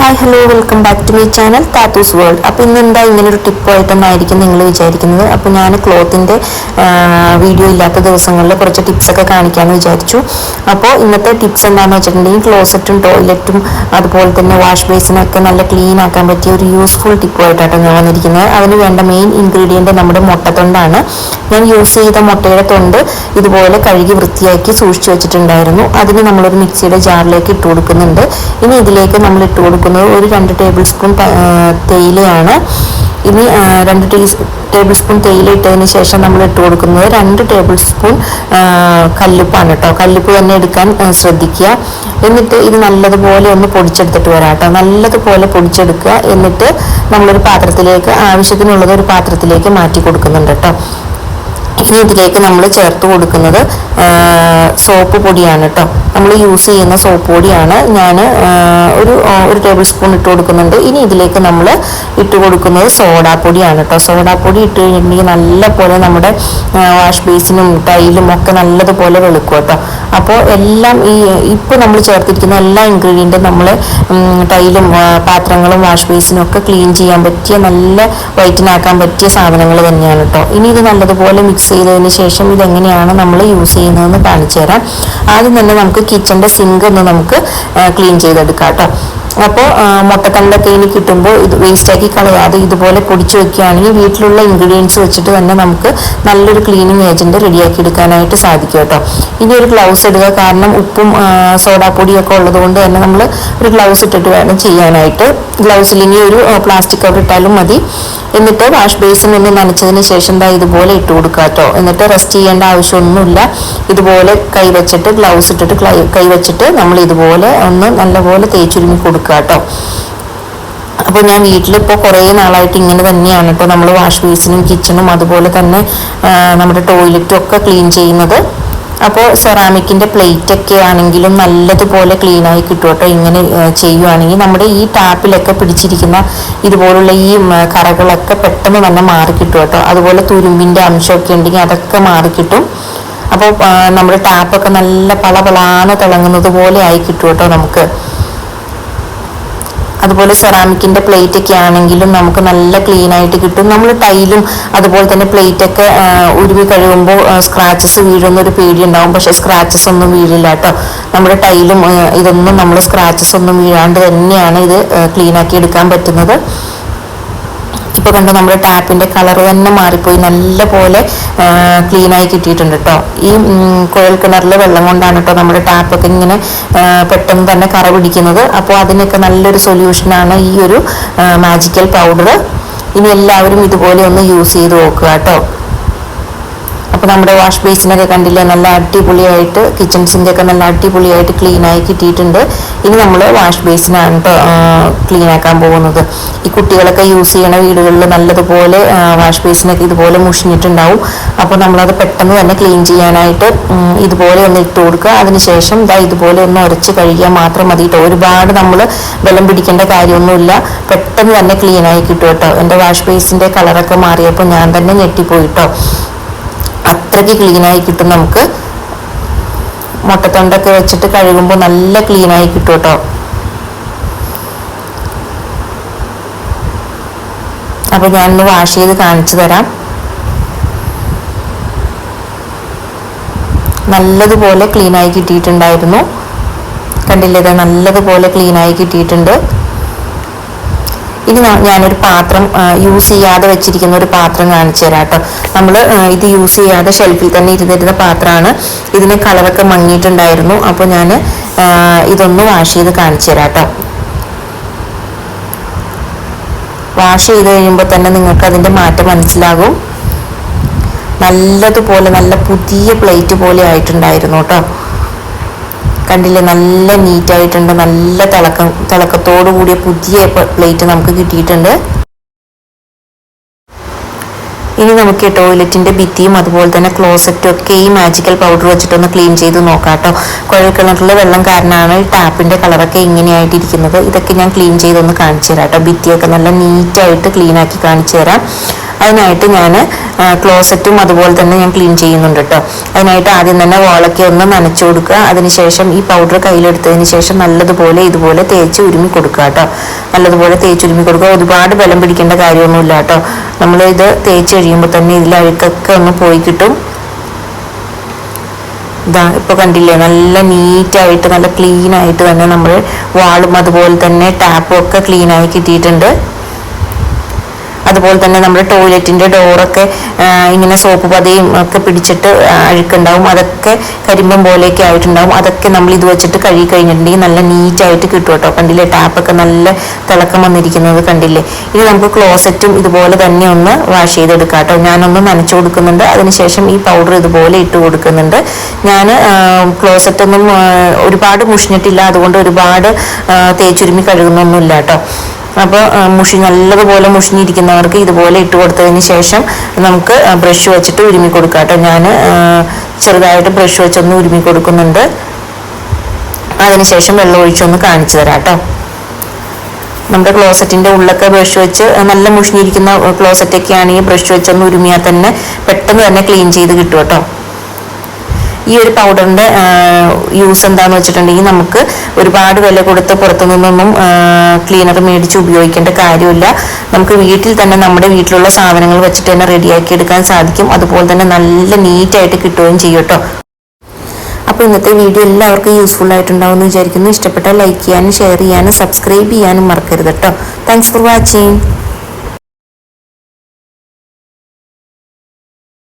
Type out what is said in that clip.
Hi hello welcome back to my channel Thathu's world അപ്പോൾ ഇന്ന് എന്താ ഇങ്ങനെ ഒരു ടിപ്പായിട്ടൊന്നായിരിക്കും നിങ്ങൾ വിചാരിക്കുന്നത്. അപ്പോൾ ഞാൻ ക്ലോത്തിന്റെ വീഡിയോ ഇല്ലാത്ത ദിവസങ്ങളിൽ കുറച്ച് ടിപ്സൊക്കെ കാണിക്കാമെന്ന് വിചാരിച്ചു. അപ്പോൾ ഇന്നത്തെ ടിപ്സ് എന്താണെന്ന് വെച്ചിട്ടുണ്ടെങ്കിൽ ക്ലോസറ്റും ടോയ്ലറ്റും അതുപോലെ തന്നെ വാഷ് ബേസിനൊക്കെ നല്ല ക്ലീൻ ആക്കാൻ പറ്റിയ ഒരു യൂസ്ഫുൾ ടിപ്പ് ആയിട്ടാണ് ഞാൻ വന്നിരിക്കുന്നത്. അതിന് വേണ്ട മെയിൻ ഇൻഗ്രീഡിയന്റ് നമ്മുടെ മുട്ടത്തൊണ്ടാണ്. ഞാൻ യൂസ് ചെയ്ത മുട്ടയുടെ തൊണ്ട് ഇതുപോലെ കഴുകി വൃത്തിയാക്കി സൂക്ഷിച്ചു വെച്ചിട്ടുണ്ടായിരുന്നു. അതിന് നമ്മളൊരു മിക്സിയുടെ ജാറിലേക്ക് ഇട്ട് കൊടുക്കുന്നുണ്ട്. ഇനി ഇതിലേക്ക് നമ്മൾ ഇട്ട് കൊടുക്കുന്നത് ഒരു രണ്ട് ടേബിൾ സ്പൂൺ തേയിലയാണ്. ഇനി രണ്ട് ടീ ടേബിൾ സ്പൂൺ തേയില ഇട്ടതിന് ശേഷം നമ്മൾ ഇട്ട് കൊടുക്കുന്നത് രണ്ട് ടേബിൾ സ്പൂൺ കല്ലുപ്പാണ് കേട്ടോ കല്ലുപ്പ് തന്നെ എടുക്കാൻ ശ്രദ്ധിക്കുക. എന്നിട്ട് ഇത് നല്ലതുപോലെ ഒന്ന് പൊടിച്ചെടുത്തിട്ട് വരാം കേട്ടോ നല്ലതുപോലെ പൊടിച്ചെടുക്കുക. എന്നിട്ട് നമ്മളൊരു പാത്രത്തിലേക്ക് ആവശ്യത്തിനുള്ളത് ഒരു പാത്രത്തിലേക്ക് മാറ്റി കൊടുക്കുന്നുണ്ട് കേട്ടോ ഇനി ഇതിലേക്ക് നമ്മൾ ചേർത്ത് കൊടുക്കുന്നത് സോപ്പ് പൊടിയാണ് കേട്ടോ നമ്മൾ യൂസ് ചെയ്യുന്ന സോപ്പ് പൊടിയാണ്. ഞാൻ ഒരു ഒരു ടേബിൾ സ്പൂൺ ഇട്ട് കൊടുക്കുന്നുണ്ട്. ഇനി ഇതിലേക്ക് നമ്മൾ ഇട്ട് കൊടുക്കുന്നത് സോഡാ പൊടിയാണ് കേട്ടോ സോഡാ പൊടി ഇട്ട് കഴിഞ്ഞിട്ടുണ്ടെങ്കിൽ നല്ല പോലെ നമ്മുടെ വാഷ് ബേസിനും ടൈലും ഒക്കെ നല്ലതുപോലെ വെളുക്കും കേട്ടോ അപ്പോൾ എല്ലാം ഈ ഇപ്പോൾ നമ്മൾ ചേർത്തിരിക്കുന്ന എല്ലാ ഇൻഗ്രീഡിയന്റും നമ്മൾ ടൈലും പാത്രങ്ങളും വാഷ് ബേസിനും ഒക്കെ ക്ലീൻ ചെയ്യാൻ പറ്റിയ നല്ല വൈറ്റിനാക്കാൻ പറ്റിയ സാധനങ്ങൾ തന്നെയാണ് കേട്ടോ ഇനി ഇത് നല്ലതുപോലെ മിക്സ് ചെയ്തതിന് ശേഷം ഇതെങ്ങനെയാണ് നമ്മൾ യൂസ് ചെയ്യുന്നതെന്ന് കാണിച്ചു തരാം. ആദ്യം തന്നെ നമുക്ക് കിച്ചന്റെ സിങ്ക് ഒന്ന് നമുക്ക് ക്ലീൻ ചെയ്തെടുക്കാം കേട്ടോ അപ്പോൾ മുട്ടക്കണ്ടൊക്കെ ഇനി കിട്ടുമ്പോൾ ഇത് വേസ്റ്റാക്കി കളയാതെ ഇതുപോലെ പൊടിച്ചു വെക്കുകയാണെങ്കിൽ വീട്ടിലുള്ള ഇൻഗ്രീഡിയൻസ് വെച്ചിട്ട് തന്നെ നമുക്ക് നല്ലൊരു ക്ലീനിങ് ഏജന്റ് റെഡിയാക്കി എടുക്കാനായിട്ട് സാധിക്കും കേട്ടോ. ഇനി ഒരു ഗ്ലൗസ് ഇടുക. കാരണം ഉപ്പും സോഡാപ്പൊടിയൊക്കെ ഉള്ളതുകൊണ്ട് തന്നെ നമ്മൾ ഒരു ഗ്ലൗസ് ഇട്ടിട്ട് വേണം ചെയ്യാനായിട്ട്. ഗ്ലൗസിൽ ഇനി ഒരു പ്ലാസ്റ്റിക് കവർ ഇട്ടാലും മതി. എന്നിട്ട് വാഷ് ബേസിൻ ഒന്ന് നനച്ചതിന് ശേഷം ദാ ഇതുപോലെ ഇട്ട് കൊടുക്കുക കേട്ടോ. എന്നിട്ട് റെസ്റ്റ് ചെയ്യേണ്ട ആവശ്യമൊന്നുമില്ല. ഇതുപോലെ കൈ വെച്ചിട്ട് ഗ്ലൗസ് ഇട്ടിട്ട് കൈ വെച്ചിട്ട് നമ്മൾ ഇതുപോലെ ഒന്ന് നല്ലപോലെ തേച്ചുരുങ്ങി കൊടുക്കുക. കേട്ടോ. അപ്പോൾ ഞാൻ വീട്ടിലിപ്പോൾ കുറേ നാളായിട്ട് ഇങ്ങനെ തന്നെയാണ് ഇപ്പോൾ നമ്മൾ വാഷ് ബേസിനും കിച്ചണും അതുപോലെ തന്നെ നമ്മുടെ ടോയ്ലറ്റും ഒക്കെ ക്ലീൻ ചെയ്യുന്നത്. അപ്പോൾ സെറാമിക്കിന്റെ ഒക്കെ ആണെങ്കിലും നല്ലതുപോലെ ക്ലീനായി കിട്ടും കേട്ടോ ഇങ്ങനെ ചെയ്യുവാണെങ്കിൽ. നമ്മുടെ ഈ ടാപ്പിലൊക്കെ പിടിച്ചിരിക്കുന്ന ഇതുപോലുള്ള ഈ കറകളൊക്കെ പെട്ടെന്ന് തന്നെ മാറി കിട്ടും അതുപോലെ തുരുമ്പിന്റെ അംശമൊക്കെ ഉണ്ടെങ്കിൽ അതൊക്കെ മാറി കിട്ടും. അപ്പോൾ നമ്മുടെ ടാപ്പൊക്കെ നല്ല പളപളാന്ന് തിളങ്ങുന്നത് പോലെ ആയി കിട്ടും കേട്ടോ നമുക്ക്. അതുപോലെ സെറാമിക്കിന്റെ പ്ലേറ്റ് ഒക്കെ ആണെങ്കിലും നമുക്ക് നല്ല ക്ലീൻ ആയിട്ട് കിട്ടും. നമ്മൾ ടൈലും അതുപോലെ തന്നെ പ്ലേറ്റ് ഒക്കെ ഉരുവി കഴുകുമ്പോൾ സ്ക്രാച്ചസ് വീഴുന്ന ഒരു പേടി ഉണ്ടാവും പക്ഷേ സ്ക്രാച്ചസ് ഒന്നും വീഴില്ല കേട്ടോ. നമ്മുടെ ടൈലും ഇതൊന്നും നമ്മൾ സ്ക്രാച്ചസ് ഒന്നും വീഴാണ്ട് തന്നെയാണ് ഇത് ക്ലീൻ ആക്കി എടുക്കാൻ പറ്റുന്നത്. ഇപ്പോൾ കണ്ട് നമ്മുടെ ടാപ്പിന്റെ കളർ തന്നെ മാറിപ്പോയി. നല്ല പോലെ ക്ലീനായി കിട്ടിയിട്ടുണ്ട് കേട്ടോ ഈ കുഴൽ കിണറിലെ വെള്ളം കൊണ്ടാണ് കേട്ടോ നമ്മുടെ ടാപ്പൊക്കെ ഇങ്ങനെ പെട്ടെന്ന് തന്നെ കറ പിടിക്കുന്നത്. അപ്പോൾ അതിനൊക്കെ നല്ലൊരു സൊല്യൂഷനാണ് ഈ ഒരു മാജിക്കൽ പൗഡർ ഇനി എല്ലാവരും ഇതുപോലെ ഒന്ന് യൂസ് ചെയ്ത് നോക്കുക കേട്ടോ അപ്പോൾ നമ്മുടെ വാഷ് ബേസിനൊക്കെ കണ്ടില്ലേ നല്ല അടിപൊളിയായിട്ട് കിച്ചൺ സിങ്കൊക്കെ നല്ല അടിപൊളിയായിട്ട് ക്ലീൻ ആയി കിട്ടിയിട്ടുണ്ട്. ഇനി നമ്മൾ വാഷ് ബേസിനാണ് ക്ലീൻ ആക്കാൻ പോകുന്നത്. ഈ കുട്ടികളൊക്കെ യൂസ് ചെയ്യണ വീടുകളിൽ നല്ലതുപോലെ വാഷ് ബേസിനൊക്കെ ഇതുപോലെ മുഷിഞ്ഞിട്ടുണ്ടാവും. അപ്പോൾ നമ്മളത് പെട്ടെന്ന് തന്നെ ക്ലീൻ ചെയ്യാനായിട്ട് ഇതുപോലെ ഒന്ന് ഇട്ട് കൊടുക്കുക. അതിനുശേഷം ഇതാ ഇതുപോലെ ഒന്ന് ഉരച്ച് കഴുകിയാൽ മാത്രം മതി കേട്ടോ ഒരുപാട് നമ്മൾ വെള്ളം പിടിക്കേണ്ട കാര്യമൊന്നുമില്ല. പെട്ടെന്ന് തന്നെ ക്ലീൻ ആയി കിട്ടും കേട്ടോ എന്റെ വാഷ് ബേസിന്റെ കളറൊക്കെ മാറിയപ്പോൾ ഞാൻ തന്നെ ഞെട്ടിപ്പോയി കേട്ടോ അത്രയ്ക്ക് ക്ലീനായി കിട്ടും നമുക്ക്. മുട്ടത്തൊണ്ടൊക്കെ വെച്ചിട്ട് കഴുകുമ്പോൾ നല്ല ക്ലീനായി കിട്ടും കേട്ടോ അപ്പോൾ ഞാനൊന്ന് വാഷ് ചെയ്ത് കാണിച്ചു തരാം. നല്ലതുപോലെ ക്ലീനായി കിട്ടിയിട്ടുണ്ടായിരുന്നു. കണ്ടില്ലേ നല്ലതുപോലെ ക്ലീനായി കിട്ടിയിട്ടുണ്ട്. ഇനി ഞാനൊരു പാത്രം യൂസ് ചെയ്യാതെ വെച്ചിരിക്കുന്ന ഒരു പാത്രം കാണിച്ചു തരാം കേട്ടോ. നമ്മൾ ഇത് യൂസ് ചെയ്യാതെ ഷെൽഫിൽ തന്നെ ഇരുന്നിരുന്ന പാത്രമാണ്. ഇതിന് കളറൊക്കെ മങ്ങിയിട്ടുണ്ടായിരുന്നു. അപ്പോൾ ഞാൻ ഇതൊന്ന് വാഷ് ചെയ്ത് കാണിച്ചു തരാം കേട്ടോ. വാഷ് ചെയ്ത് കഴിയുമ്പോൾ തന്നെ നിങ്ങൾക്ക് അതിന്റെ മാറ്റം മനസ്സിലാകും. നല്ലതുപോലെ നല്ല പുതിയ പ്ലേറ്റ് പോലെ ആയിട്ടുണ്ടായിരുന്നു കേട്ടോ. കണ്ടില്ലേ? നല്ല നീറ്റായിട്ടുണ്ട്. നല്ല തിളക്കം തിളക്കത്തോടു കൂടിയ പുതിയ പ്ലേറ്റ് നമുക്ക് കിട്ടിയിട്ടുണ്ട്. ഇനി നമുക്ക് ടോയ്ലറ്റിന്റെ ഭിത്തിയും അതുപോലെ തന്നെ ക്ലോസറ്റും ഒക്കെ ഈ മാജിക്കൽ പൗഡർ വെച്ചിട്ടൊന്ന് ക്ലീൻ ചെയ്ത് നോക്കാം കേട്ടോ. കുഴൽ കിണറിലെ വെള്ളം കാരണമാണ് ടാപ്പിന്റെ കളറൊക്കെ ഇങ്ങനെയായിട്ടിരിക്കുന്നത്. ഇതൊക്കെ ഞാൻ ക്ലീൻ ചെയ്തൊന്ന് കാണിച്ചു തരാം കേട്ടോ. ഭിത്തിയൊക്കെ നല്ല നീറ്റായിട്ട് ക്ലീനാക്കി കാണിച്ചു തരാം. അതിനായിട്ട് ഞാൻ ക്ലോസറ്റും അതുപോലെ തന്നെ ഞാൻ ക്ലീൻ ചെയ്യുന്നുണ്ട് കേട്ടോ അതിനായിട്ട് ആദ്യം തന്നെ വാളൊക്കെ ഒന്ന് നനച്ചു കൊടുക്കുക. അതിനുശേഷം ഈ പൗഡർ കയ്യിലെടുത്തതിന് ശേഷം നല്ലതുപോലെ ഇതുപോലെ തേച്ച് ഉരുമി കൊടുക്കുക കേട്ടോ നല്ലതുപോലെ തേച്ച് ഉരുമി കൊടുക്കുക. ഒരുപാട് ബലം പിടിക്കേണ്ട കാര്യമൊന്നുമില്ല കേട്ടോ നമ്മൾ ഇത് തേച്ച് കഴിയുമ്പോൾ തന്നെ ഇതിൽ അഴുക്കൊക്കെ ഒന്ന് പോയി കിട്ടും. ഇതാ ഇപ്പൊ കണ്ടില്ലേ? നല്ല നീറ്റായിട്ട് നല്ല ക്ലീൻ ആയിട്ട് തന്നെ നമ്മൾ വാളും അതുപോലെ തന്നെ ടാപ്പും ഒക്കെ ക്ലീൻ ആയി കിട്ടിയിട്ടുണ്ട്. അതുപോലെ തന്നെ നമ്മുടെ ടോയ്ലറ്റിന്റെ ഡോറൊക്കെ ഇങ്ങനെ സോപ്പ് പതയും ഒക്കെ പിടിച്ചിട്ട് അഴുക്കുണ്ടാവും. അതൊക്കെ കരിമ്പം പോലെയൊക്കെ ആയിട്ടുണ്ടാവും. അതൊക്കെ നമ്മൾ ഇത് വെച്ചിട്ട് കഴുകി കഴിഞ്ഞിട്ടുണ്ടെങ്കിൽ നല്ല നീറ്റായിട്ട് കിട്ടും കേട്ടോ. കണ്ടില്ലേ? ടാപ്പൊക്കെ നല്ല തിളക്കം വന്നിരിക്കുന്നത് കണ്ടില്ലേ? ഇനി നമുക്ക് ക്ലോസറ്റും ഇതുപോലെ തന്നെ ഒന്ന് വാഷ് ചെയ്തെടുക്കാം കേട്ടോ. ഞാനൊന്ന് നനച്ചു കൊടുക്കുന്നുണ്ട്. അതിനുശേഷം ഈ പൗഡർ ഇതുപോലെ ഇട്ട് കൊടുക്കുന്നുണ്ട്. ഞാൻ ക്ലോസറ്റൊന്നും ഒരുപാട് മുഷിഞ്ഞിട്ടില്ല. അതുകൊണ്ട് ഒരുപാട് തേച്ചുരുമി കഴുകുന്നൊന്നുമില്ല കേട്ടോ. അപ്പോൾ മുഷി നല്ലതുപോലെ മുഷിഞ്ഞിരിക്കുന്നവർക്ക് ഇതുപോലെ ഇട്ട് കൊടുത്തതിന് ശേഷം നമുക്ക് ബ്രഷ് വെച്ചിട്ട് ഉരുമി കൊടുക്കാം കേട്ടോ. ഞാൻ ചെറുതായിട്ട് ബ്രഷ് വെച്ചൊന്ന് ഉരുമി കൊടുക്കുന്നുണ്ട്. അതിനുശേഷം വെള്ളം ഒഴിച്ചൊന്ന് കാണിച്ചു തരാം കേട്ടോ. നമ്മുടെ ക്ലോസറ്റിന്റെ ഉള്ളൊക്കെ ബ്രഷ് വെച്ച് നല്ല മുഷിഞ്ഞിരിക്കുന്ന ക്ലോസറ്റൊക്കെ ആണെങ്കിൽ ബ്രഷ് വെച്ചൊന്ന് ഉരുമിയാൽ തന്നെ പെട്ടെന്ന് തന്നെ ക്ലീൻ ചെയ്ത് കിട്ടും കേട്ടോ. ഈ ഒരു പൗഡറിന്റെ യൂസ് എന്താന്ന് വെച്ചിട്ടുണ്ടെങ്കിൽ നമുക്ക് ഒരുപാട് വില കൊടുത്ത് പുറത്തു നിന്നൊന്നും ക്ലീനർ മേടിച്ച് ഉപയോഗിക്കേണ്ട കാര്യമില്ല. നമുക്ക് വീട്ടിൽ തന്നെ നമ്മുടെ വീട്ടിലുള്ള സാധനങ്ങൾ വെച്ചിട്ട് തന്നെ റെഡിയാക്കി എടുക്കാൻ സാധിക്കും. അതുപോലെ തന്നെ നല്ല നീറ്റായിട്ട് കിട്ടുകയും ചെയ്യും അപ്പോൾ ഇന്നത്തെ വീഡിയോ എല്ലാവർക്കും യൂസ്ഫുൾ ആയിട്ടുണ്ടാവും എന്ന് വിചാരിക്കുന്നു. ഇഷ്ടപ്പെട്ടാൽ ലൈക്ക് ചെയ്യാനും ഷെയർ ചെയ്യാനും സബ്സ്ക്രൈബ് ചെയ്യാനും മറക്കരുത് കേട്ടോ. Thanks for watching